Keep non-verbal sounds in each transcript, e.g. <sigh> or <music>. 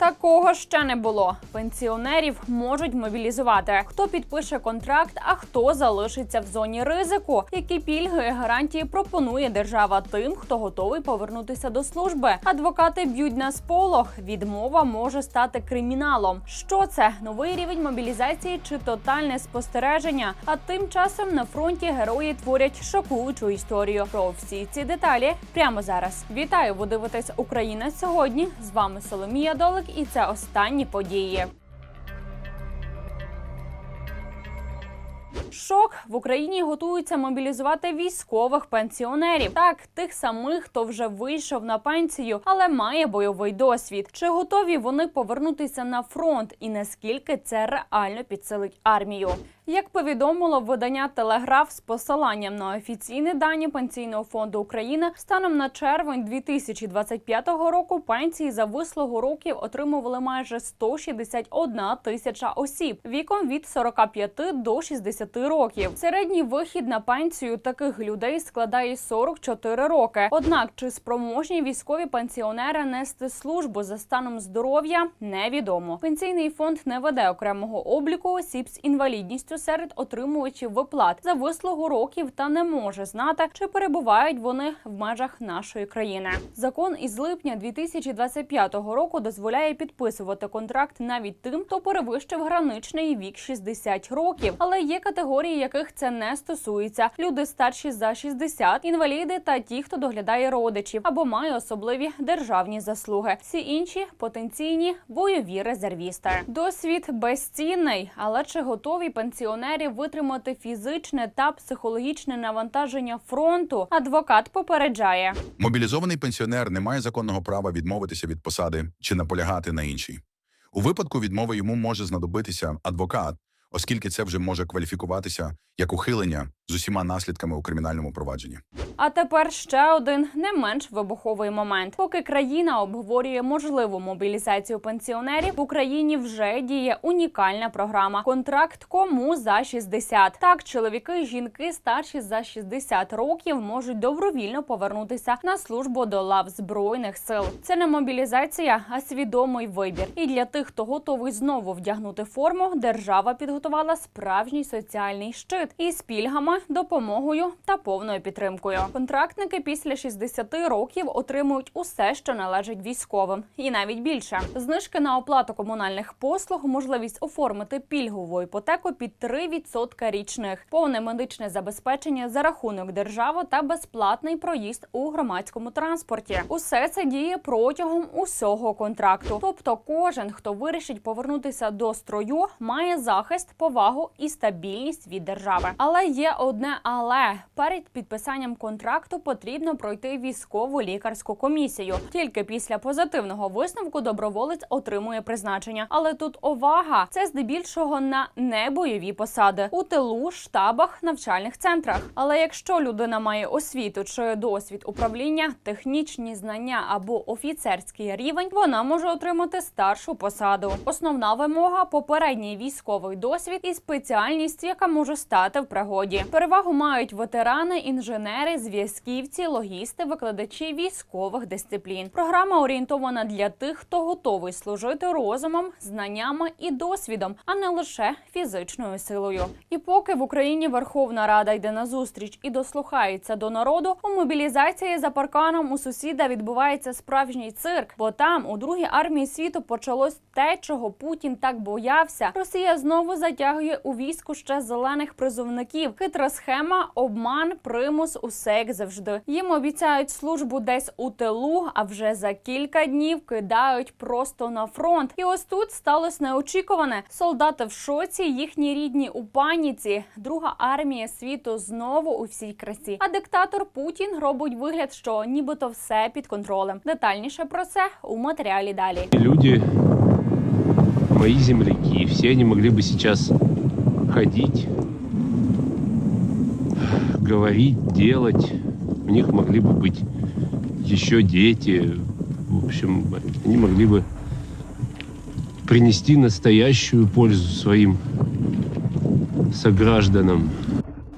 Такого ще не було. Пенсіонерів можуть мобілізувати. Хто підпише контракт, а хто залишиться в зоні ризику? Які пільги і гарантії пропонує держава тим, хто готовий повернутися до служби? Адвокати б'ють на сполох. Відмова може стати криміналом. Що це? Новий рівень мобілізації чи тотальне спостереження? А тим часом на фронті герої творять шокуючу історію. Про всі ці деталі прямо зараз. Вітаю! Ви дивитесь Україна сьогодні. З вами Соломія Долик, і це останні події. Шок в Україні готуються мобілізувати військових пенсіонерів. Так, тих самих, хто вже вийшов на пенсію, але має бойовий досвід. Чи готові вони повернутися на фронт, і наскільки це реально підсилить армію? Як повідомило видання Телеграф з посиланням на офіційні дані Пенсійного фонду України, станом на червень 2025 року пенсії за вислугу років отримували майже 161 тисяча осіб віком від 45 до 60 років. Середній вихід на пенсію таких людей складає 44 роки. Однак чи спроможні військові пенсіонери нести службу за станом здоров'я невідомо. Пенсійний фонд не веде окремого обліку осіб з інвалідністю серед отримувачів виплат за вислугу років та не може знати, чи перебувають вони в межах нашої країни. Закон із липня 2025 року дозволяє підписувати контракт навіть тим, хто перевищив граничний вік 60 років, але є категорії, яких це не стосується: люди старші за 60, інваліди та ті, хто доглядає родичів або має особливі державні заслуги. Всі інші потенційні бойові резервісти. Досвід безцінний, але чи готові пенсіонери витримати фізичне та психологічне навантаження фронту? Адвокат попереджає. Мобілізований пенсіонер не має законного права відмовитися від посади чи наполягати на іншій. У випадку відмови йому може знадобитися адвокат, оскільки це вже може кваліфікуватися як ухилення з усіма наслідками у кримінальному провадженні. А тепер ще один не менш вибуховий момент. Поки країна обговорює можливу мобілізацію пенсіонерів, в Україні вже діє унікальна програма. Контракт кому за 60. Так, чоловіки і жінки старші за 60 років можуть добровільно повернутися на службу до лав збройних сил. Це не мобілізація, а свідомий вибір. І для тих, хто готовий знову вдягнути форму, держава підготувала справжній соціальний щит із пільгами, допомогою та повною підтримкою. Контрактники після 60 років отримують усе, що належить військовим, і навіть більше. Знижки на оплату комунальних послуг, можливість оформити пільгову іпотеку під 3% річних, повне медичне забезпечення за рахунок держави та безплатний проїзд у громадському транспорті. Усе це діє протягом усього контракту. Тобто, кожен, хто вирішить повернутися до строю, має захист, повагу і стабільність від держави. Але є одне але перед підписанням контракту потрібно пройти військову лікарську комісію. Тільки після позитивного висновку доброволець отримує призначення. Але тут увага це здебільшого на небойові посади у тилу, штабах, навчальних центрах. Але якщо людина має освіту чи досвід управління, технічні знання або офіцерський рівень, вона може отримати старшу посаду. Основна вимога попередній військовий досвід і спеціальність, яка може стати в пригоді. Перевагу мають ветерани, інженери, зв'язківці, логісти, викладачі військових дисциплін. Програма орієнтована для тих, хто готовий служити розумом, знаннями і досвідом, а не лише фізичною силою. І поки в Україні Верховна Рада йде на зустріч і дослухається до народу, у мобілізації за парканом у сусіда відбувається справжній цирк, бо там у другій армії світу почалось те, чого Путін так боявся. Росія знову затягує у війську ще зелених призовників. Хитра схема, обман, примус, усе як завжди. Їм обіцяють службу десь у тилу, а вже за кілька днів кидають просто на фронт. І ось тут сталося неочікуване. Солдати в шоці, їхні рідні у паніці. Друга армія світу знову у всій красі. А диктатор Путін робить вигляд, що нібито все під контролем. Детальніше про це у матеріалі далі. люди, мои земляки, все они могли бы сейчас ходить, говорить, делать. У них могли бы быть еще дети. В общем, они могли бы принести настоящую пользу своим согражданам.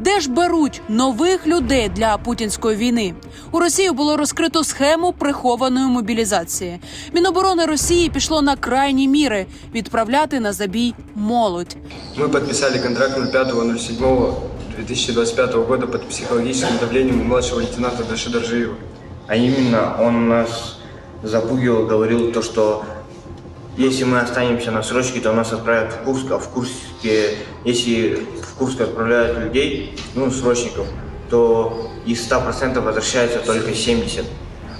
Де ж беруть нових людей для путінської війни? У Росії було розкрито схему прихованої мобілізації. Міноборони Росії пішло на крайні міри відправляти на забій молодь. Мы подписали контракт 05.07.2025 года под психологическим давлением младшего лейтенанта Даши Доржиева. А именно он нас запугивал, говорил то, что если мы останемся на срочке, то нас отправят в Курск, а в Курске, если в Курск отправляют людей, ну, срочников, то из 100% возвращается только 70,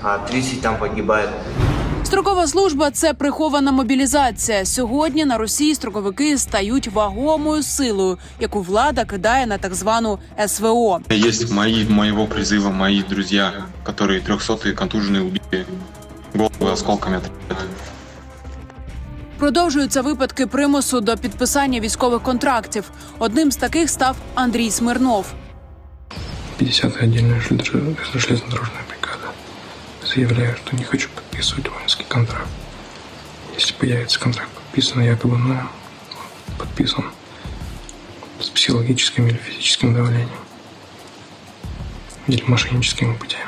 а 30 там погибает. Строкова служба це прихована мобілізація. Сьогодні на Росії строковики стають вагомою силою, яку влада кидає на так звану СВО. Есть мои, моего призыва мои друзья, которые трехсотые контуженные убили головы осколками отрезают. Продовжуються випадки примусу до підписання військових контрактів. Одним з таких став Андрій Смирнов. 50-я отдельная железно- железнодорожная бригада. Заявляю, что не хочу подписывать воинский контракт. Если появится контракт подписан, якобы мною, подписан с психологическим или физическим давлением. Или мошенническими путями.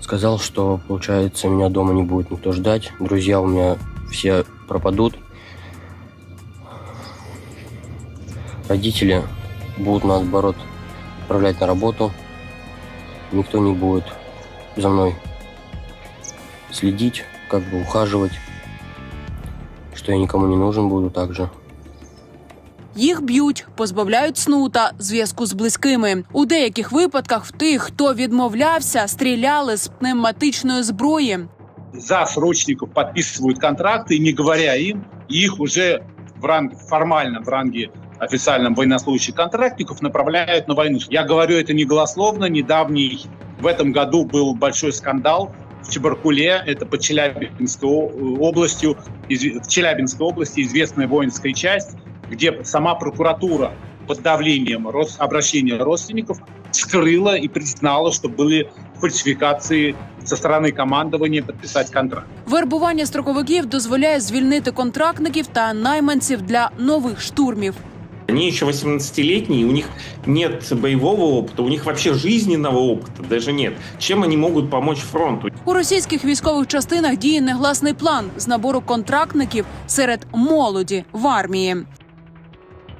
Сказал, что, получается, меня дома не будет никто ждать. Друзья у меня все пропадут. Родители будут, наоборот, отправлять на работу. Никто не будет за мной следить, как бы ухаживать. Что я никому не нужен буду также. Їх б'ють, позбавляють сну та зв'язку з близькими. У деяких випадках в тих, хто відмовлявся, стріляли з пневматичної зброї. за срочников подписывают контракты, не говоря им, и их уже в ранге, формально в ранге официальном военнослужащих контрактников направляют на войну. Я говорю это не голословно, недавний, в этом году был большой скандал в Чебаркуле, это под Челябинской о- областью, изв- в Челябинской области известная воинская часть, где сама прокуратура под давлением рос- обращения родственников скрыла и признала, что были фальсификации со стороны командования подписать контракт. Вербування строковиків дозволяє звільнити контрактників та найманців для нових штурмів. Они еще 18-летние, у них нет боевого опыта, у них вообще жизненного опыта даже нет. Чем они могут помочь фронту? У російських військових частинах діє негласний план з набору контрактників серед молоді в армії.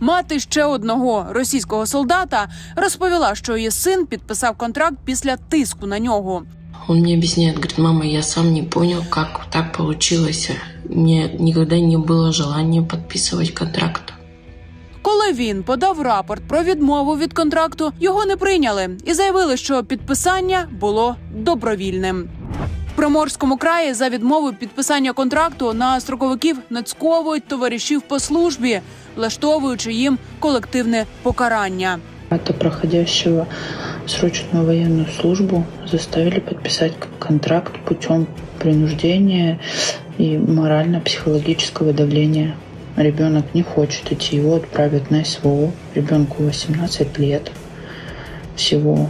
Мати ще одного російського солдата розповіла, що її син підписав контракт після тиску на нього. Он мне объясняет, говорит, мама, я сам не понял, как так получилось. Мне никогда не было желания подписывать контракт. Коли він подав рапорт про відмову від контракту, його не прийняли і заявили, що підписання було добровільним. Приморському краї за відмову підписання контракту на строковиків нацьковують товаришів по службі, влаштовуючи їм колективне покарання. Это проходящего срочную военную службу заставили подписать контракт путем принуждения и морально-психологического давления. Ребенок не хочет идти, его отправят на СВО. Ребенку 18 лет всего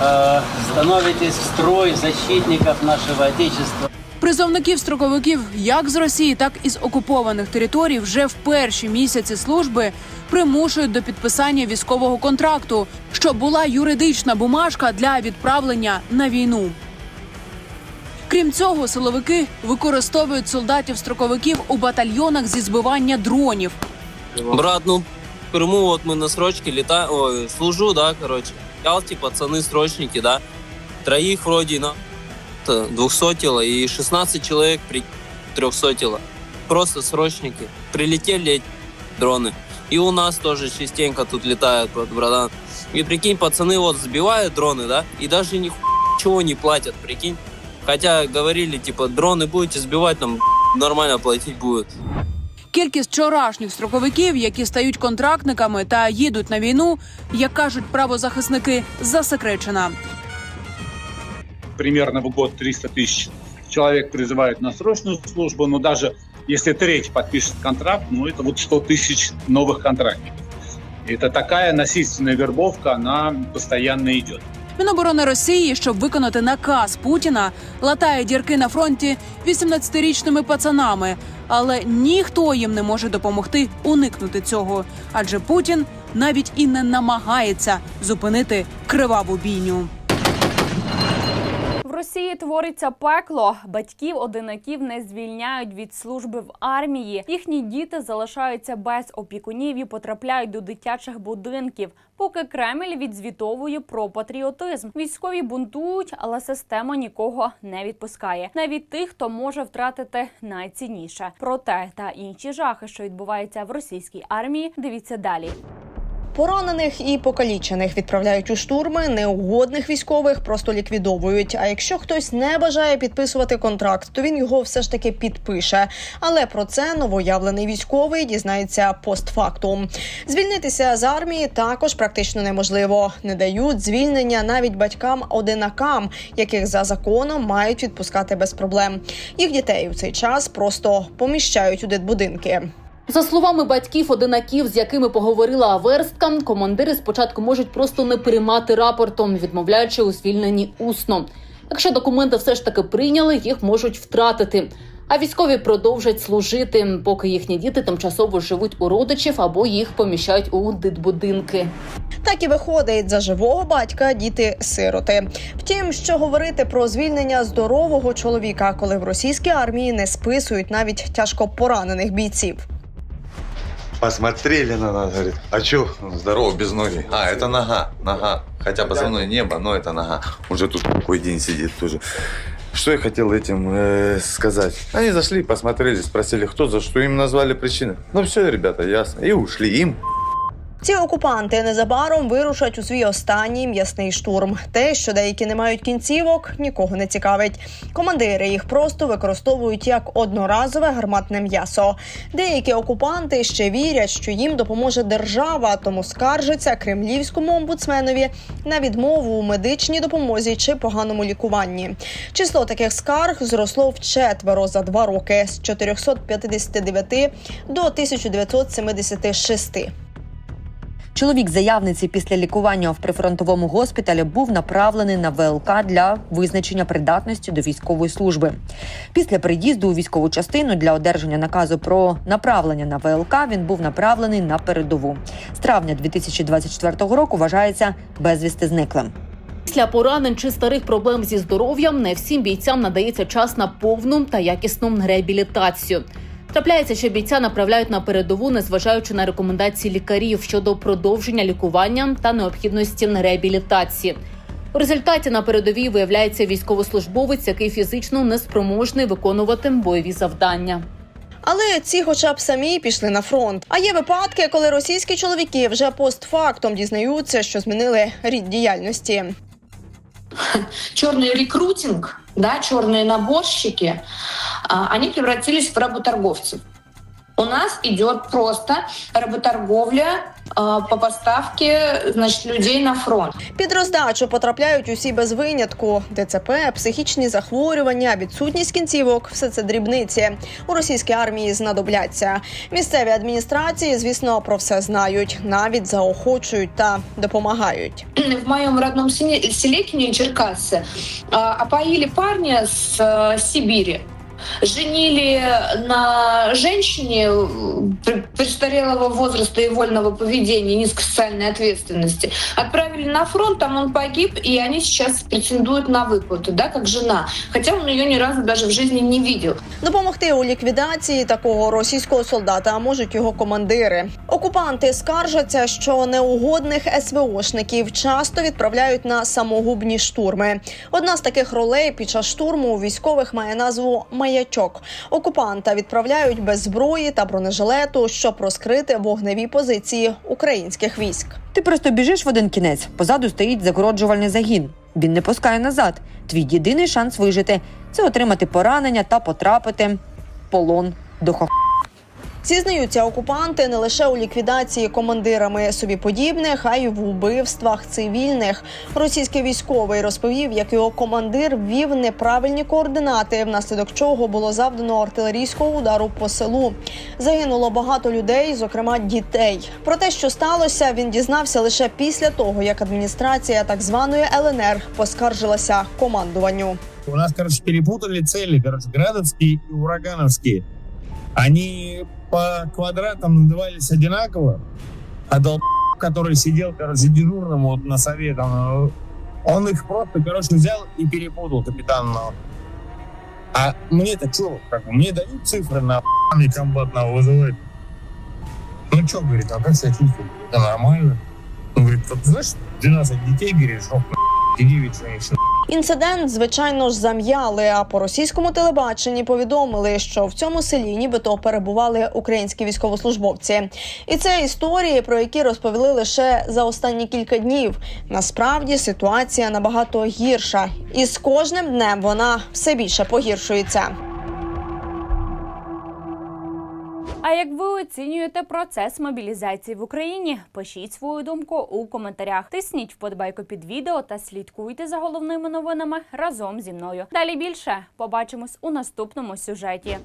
э, становитесь в строй защитников нашего Отечества. Призовників строковиків як з Росії, так і з окупованих територій вже в перші місяці служби примушують до підписання військового контракту, щоб була юридична бумажка для відправлення на війну. Крім цього, силовики використовують солдатів-строковиків у батальйонах зі збивання дронів. Брат, ну в Крыму вот мы на срочке летаем, ой, служу, да, короче. Ялти, пацаны, срочники, да. Троих вроде на двухсотило и 16 человек при трехсотило. Просто срочники. Прилетели дроны. И у нас тоже частенько тут летают, братан. И прикинь, пацаны вот сбивают дроны, да, и даже ничего не платят, прикинь. Хотя говорили, типа, дроны будете сбивать, там нормально платить будет. Кількість вчорашніх строковиків, які стають контрактниками та їдуть на війну, як кажуть правозахисники, засекречена. примерно в год 300 тысяч человек призывают на срочную службу, но даже если треть подпишет контракт, ну это вот 100 тысяч новых контрактников. Это такая насильственная вербовка, она постоянно идет. Міноборони Росії, щоб виконати наказ Путіна, латає дірки на фронті 18-річними пацанами, але ніхто їм не може допомогти уникнути цього, адже Путін навіть і не намагається зупинити криваву бійню. Росії твориться пекло. Батьків одинаків не звільняють від служби в армії. Їхні діти залишаються без опікунів і потрапляють до дитячих будинків. Поки Кремль відзвітовує про патріотизм. Військові бунтують, але система нікого не відпускає. Навіть тих, хто може втратити найцінніше. Про те та інші жахи, що відбуваються в російській армії. Дивіться далі. Поранених і покалічених відправляють у штурми, неугодних військових просто ліквідовують. А якщо хтось не бажає підписувати контракт, то він його все ж таки підпише. Але про це новоявлений військовий дізнається постфактум. Звільнитися з армії також практично неможливо. Не дають звільнення навіть батькам-одинакам, яких за законом мають відпускати без проблем. Їх дітей у цей час просто поміщають у дитбудинки. За словами батьків одинаків, з якими поговорила Аверстка, командири спочатку можуть просто не приймати рапортом, відмовляючи у звільненні усно. Якщо документи все ж таки прийняли, їх можуть втратити. А військові продовжать служити, поки їхні діти тимчасово живуть у родичів або їх поміщають у дитбудинки. Так і виходить за живого батька діти сироти. Втім, що говорити про звільнення здорового чоловіка, коли в російській армії не списують навіть тяжко поранених бійців. Посмотрели на нас, говорит, а чё, здорово, без ноги. А, это нога, нога. Хотя позывной небо, но это нога. Уже тут какой день сидит тоже. Что я хотел этим э, сказать? Они зашли, посмотрели, спросили, кто за что, им назвали причины. Ну все, ребята, ясно. И ушли им. Ці окупанти незабаром вирушать у свій останній м'ясний штурм. Те, що деякі не мають кінцівок, нікого не цікавить. Командири їх просто використовують як одноразове гарматне м'ясо. Деякі окупанти ще вірять, що їм допоможе держава, тому скаржаться кремлівському омбудсменові на відмову у медичній допомозі чи поганому лікуванні. Число таких скарг зросло вчетверо за два роки з 459 до 1976. Чоловік заявниці після лікування в прифронтовому госпіталі був направлений на ВЛК для визначення придатності до військової служби. Після приїзду у військову частину для одержання наказу про направлення на ВЛК він був направлений на передову. З травня 2024 року вважається безвісти зниклим. Після поранень чи старих проблем зі здоров'ям не всім бійцям надається час на повну та якісну реабілітацію. Трапляється, що бійця направляють на передову, незважаючи на рекомендації лікарів щодо продовження лікування та необхідності реабілітації. У результаті на передовій виявляється військовослужбовець, який фізично неспроможний виконувати бойові завдання. Але ці, хоча б самі пішли на фронт. А є випадки, коли російські чоловіки вже постфактом дізнаються, що змінили рід діяльності. <laughs> черный рекрутинг, да, черные наборщики, они превратились в работорговцев. У нас идет просто работорговля по поставке значит, людей на фронт. Під роздачу потрапляють усі без винятку: ДЦП, психічні захворювання, відсутність кінцівок все це дрібниці. У російській армії знадобляться. Місцеві адміністрації, звісно, про все знають, навіть заохочують та допомагають. В моем родном селе, селе Черкассы а, опоили парня с а, Сибири. Женили на женщине э, пр- престарелого возраста и вольного поведения, низкой социальной ответственности. Отправили на фронт, там он погиб, и они сейчас претендуют на выплату, да, как жена. Хотя он ее ни разу даже в жизни не видел. Допомогти у ліквідації такого російського солдата можуть його командири. Окупанти скаржаться, що неугодних СВОшників часто відправляють на самогубні штурми. Одна з таких ролей під час штурму у військових має назву маячок. Окупанта відправляють без зброї та бронежилету, щоб розкрити вогневі позиції українських військ. Ти просто біжиш в один кінець, позаду стоїть загороджувальний загін. Він не пускає назад. Твій єдиний шанс вижити це отримати поранення та потрапити в полон до хох. Зізнаються окупанти не лише у ліквідації командирами собі подібних, а й в убивствах цивільних. Російський військовий розповів, як його командир ввів неправильні координати, внаслідок чого було завдано артилерійського удару по селу. Загинуло багато людей, зокрема дітей. Про те, що сталося, він дізнався лише після того, як адміністрація так званої ЛНР поскаржилася командуванню. У нас, короче, перепутали цели, короче, градовские и урагановские. Они по квадратам назывались одинаково, а долб, который сидел, короче, дежурным вот на сове, там, он их просто, короче, взял и перепутал капитан. А мне-то что, как бы, мне дают цифры на и комбат на вызывает. Ну что, говорит, а как себя чувствует? Это нормально. Он говорит, вот, знаешь, 12 детей, говорит, и 9 женщин. Інцидент, звичайно ж, зам'яли. А по російському телебаченні повідомили, що в цьому селі нібито перебували українські військовослужбовці. І це історії, про які розповіли лише за останні кілька днів. Насправді ситуація набагато гірша, і з кожним днем вона все більше погіршується. А як ви оцінюєте процес мобілізації в Україні? Пишіть свою думку у коментарях. Тисніть вподобайку під відео та слідкуйте за головними новинами разом зі мною. Далі більше побачимось у наступному сюжеті.